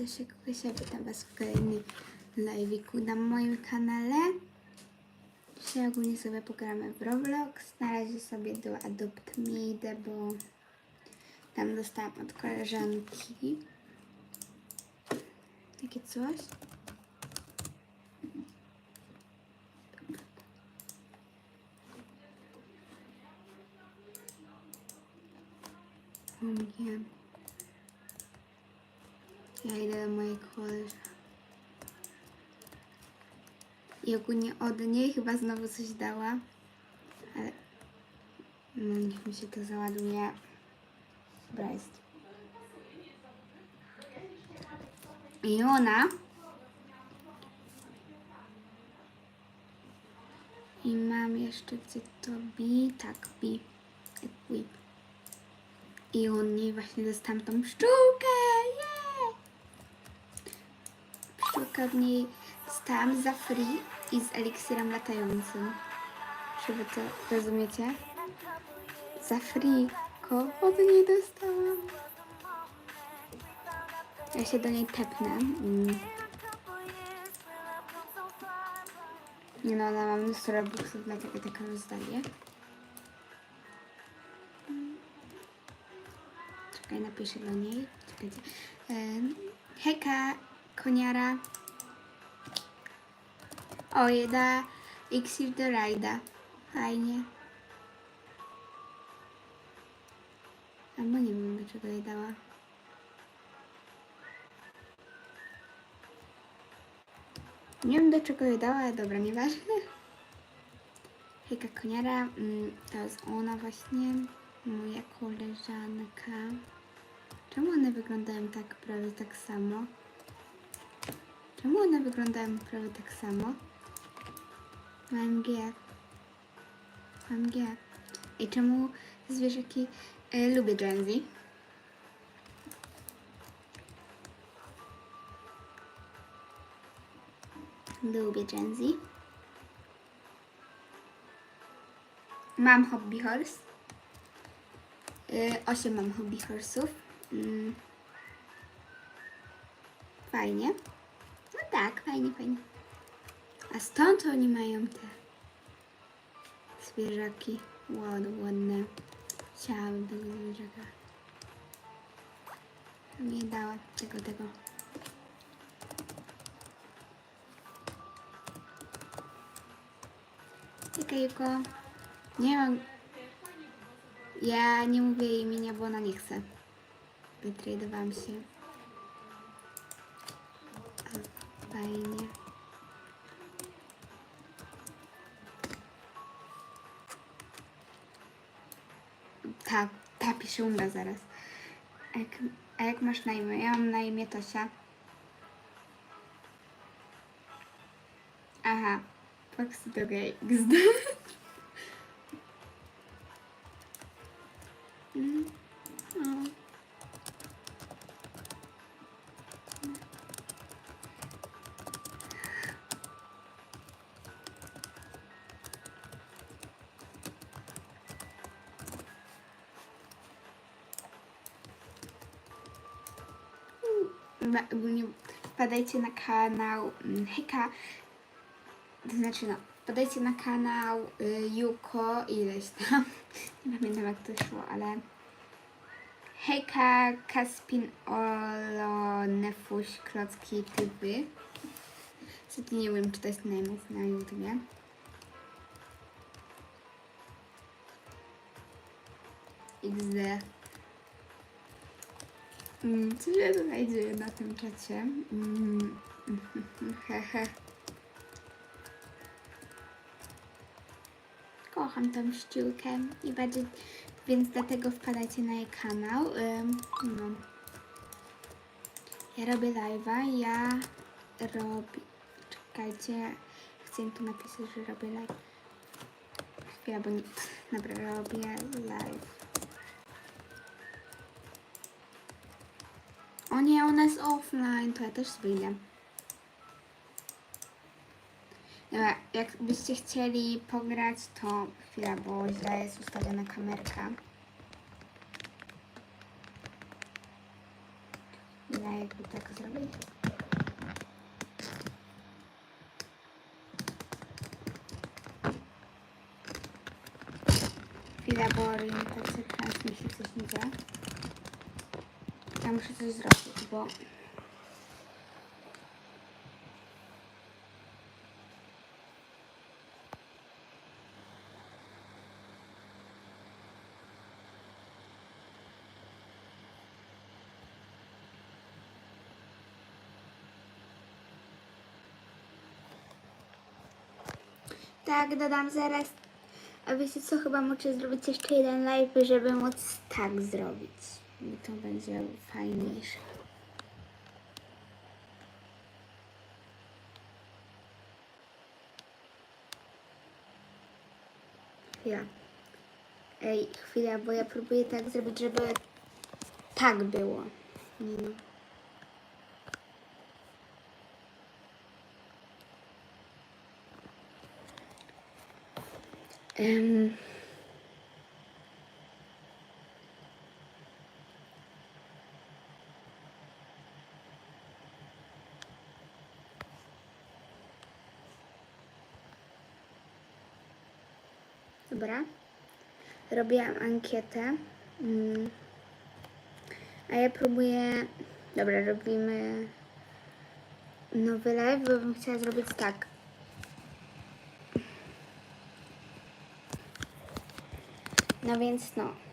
to się ja witam Was w kolejnym live'iku na moim kanale. Dzisiaj ogólnie sobie pogramy w Roblox. Na razie sobie do Adopt Me idę, bo tam dostałam od koleżanki takie coś. O nie. Ja idę do mojej koleżanki. I ogólnie od niej chyba znowu coś dała. Ale no niech mi się to załaduje. Dobra jest. I ona I mam jeszcze gdzie to bi, tak bi. I on niej właśnie dostałam tą pszczółkę, yeah! Pszczółkę od niej dostałam za free i z eliksirem latającym. Żeby to rozumiecie? Za free ko od niej dostałam. Ja się do niej tepnę. Mm. Nie no, ona ma mnóstwo robuxów, dlatego taką rozdaję. Mm. Czekaj, napiszę do niej. Czekajcie. Em, Hejka, koniara. O, jeda Xir do Rajda. Fajnie. Albo nie wiem, dlaczego jej dała. Nie wiem, do czego jej dała, ale dobra, nieważne. Hejka, koniara. Mm, To jest ona właśnie. Moja koleżanka. Czemu one wyglądają tak prawie tak samo? Czemu one wyglądają prawie tak samo? AMG. AMG. I czemu zwierzaki y, lubię Gen Z? Lubię Gen Z. Mam hobby horse. Y, osiem mam hobby horse'ów. Mm. Fajnie. Tak, fajnie, fajnie. A stąd oni mają te zwierzaki. Ładne, ładne. Chciałabym tego zwierzaka. Nie dała tego, tego. Juko. Nie mam... Ja nie mówię imienia, bo ona nie chce. Wytradowałam się. Fajnie. Ta, ta pisze umra zaraz. A jak, a jak masz na imię? Ja mam na imię Tosia. Aha. Foxy to gay. Ba- ogólnie wpadajcie na kanał mm, Heka, to znaczy no, wpadajcie na kanał y, Juko ileś tam, nie pamiętam jak to szło, ale Hejka, Kaspin, Olo, Nefuś, Klocki, Typy. Niestety nie wiem czytać name'ów na YouTubie. XD. Mm, Co się tutaj dzieje na tym czacie? Mm. Kocham tą ściółkę i bardziej, więc dlatego wpadajcie na jej kanał. No. Ja robię live'a, ja robię... Czekajcie, chcę tu napisać, że robię live. Chwila, bo nie... Dobra, robię live. O nie, ona jest offline, to ja też wyjdę. Dobra, jakbyście chcieli pograć, to chwila, bo źle jest ustawiona kamerka. Live. jakby tak zrobić. Chwila, bo orientacja transmisji coś nie działa. Ja muszę coś zrobić, bo... Tak, dodam zaraz. A wiecie co, chyba muszę zrobić jeszcze jeden live, żeby móc tak zrobić. I to będzie fajniejsze. Chwila. Ej, chwila, bo ja próbuję tak zrobić, żeby tak było. Nie no. Em, Dobra. Robiłam ankietę. Mm. A ja próbuję. Dobra, robimy nowy live, bo bym chciała zrobić tak. No więc no.